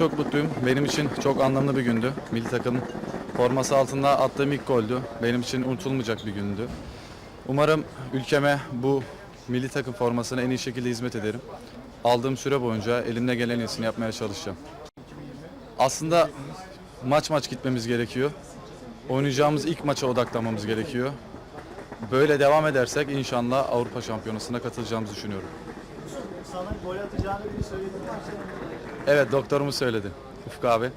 çok mutluyum. Benim için çok anlamlı bir gündü. Milli takım forması altında attığım ilk goldü. Benim için unutulmayacak bir gündü. Umarım ülkeme bu milli takım formasına en iyi şekilde hizmet ederim. Aldığım süre boyunca elimde gelen en iyisini yapmaya çalışacağım. Aslında maç maç gitmemiz gerekiyor. Oynayacağımız ilk maça odaklanmamız gerekiyor. Böyle devam edersek inşallah Avrupa Şampiyonası'na katılacağımızı düşünüyorum. Sana gol atacağını biri söyledi mi? Evet doktorumuz söyledi. Ufuk abi.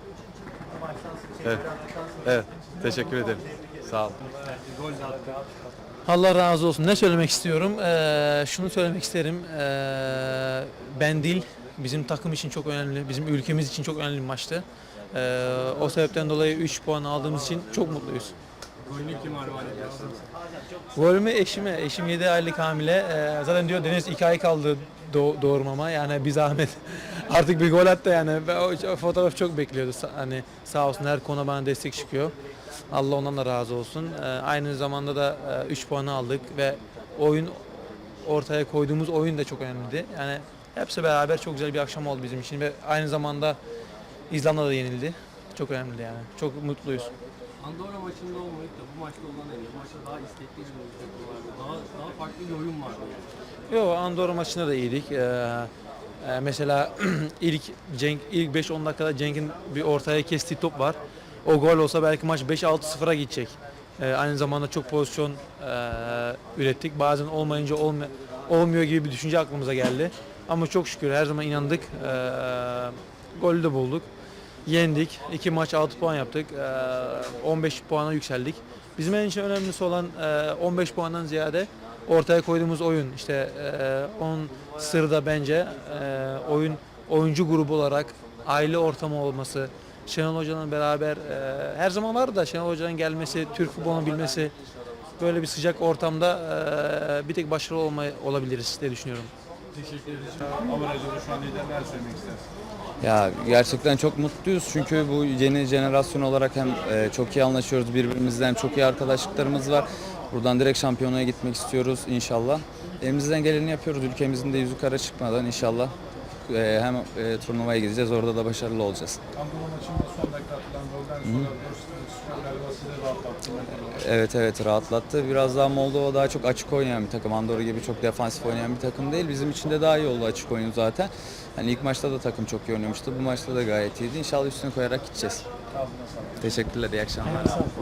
Maçtan sonra Evet. Evet. Teşekkür ederim. Sağ ol. Allah razı olsun. Ne söylemek istiyorum? Ee, şunu söylemek isterim. Ee, ben değil, bizim takım için çok önemli, bizim ülkemiz için çok önemli bir maçtı. Ee, o sebepten dolayı 3 puan aldığımız için çok mutluyuz. Golünü kim armağan? Golümü eşime, eşim 7 aylık hamile. Ee, zaten diyor Deniz 2 ay kaldı doğ- doğurmama. Yani bir zahmet artık bir gol attı yani. Ben o, o fotoğraf çok bekliyordu. Sa- Hani sağ olsun her konu bana destek çıkıyor. Allah ondan da razı olsun. Ee, aynı zamanda da 3 puanı aldık ve oyun ortaya koyduğumuz oyun da çok önemliydi. Yani hepsi beraber çok güzel bir akşam oldu bizim için ve aynı zamanda İzlanda da yenildi. Çok önemli yani. Çok mutluyuz. Andorra maçında olmayıp da bu maçta olan en iyi. Maçta daha istekli bir oyun vardı. Daha, daha farklı bir oyun vardı. Yani. Yo Andorra maçında da iyiydik. Ee, e, mesela ilk Cenk ilk 5-10 dakikada Cenk'in bir ortaya kestiği top var. O gol olsa belki maç 5-6-0'a gidecek. Ee, aynı zamanda çok pozisyon e, ürettik. Bazen olmayınca olma, olmuyor gibi bir düşünce aklımıza geldi. Ama çok şükür her zaman inandık. Ee, golü de bulduk. Yendik. İki maç 6 puan yaptık. Ee, 15 puana yükseldik. Bizim en önemlisi olan e, 15 puandan ziyade ortaya koyduğumuz oyun. İşte e, onun sırrı da bence e, oyun oyuncu grubu olarak aile ortamı olması, Şenol Hoca'nın beraber e, her zaman vardı da Şenol Hoca'nın gelmesi, Türk futbolunu bilmesi böyle bir sıcak ortamda e, bir tek başarılı olma, olabiliriz diye düşünüyorum. Teşekkür ederiz. Avarajı şu an lider neler söylemek istersin? Ya gerçekten çok mutluyuz çünkü bu yeni jenerasyon olarak hem e, çok iyi anlaşıyoruz birbirimizle hem çok iyi arkadaşlıklarımız var. Buradan direkt şampiyonaya gitmek istiyoruz inşallah. Elimizden geleni yapıyoruz ülkemizin de yüzü kara çıkmadan inşallah e, hem e, turnuvaya gideceğiz orada da başarılı olacağız. Andorra maçında son dakika atılan golden sonra skor galiba sizi rahatlattı. Evet evet rahatlattı. Biraz daha Moldova daha çok açık oynayan bir takım. Andorra gibi çok defansif oynayan bir takım değil. Bizim için de daha iyi oldu açık oyun zaten. Yani ilk maçta da takım çok iyi oynamıştı. Bu maçta da gayet iyiydi. İnşallah üstüne koyarak gideceğiz. Teşekkürler, iyi akşamlar.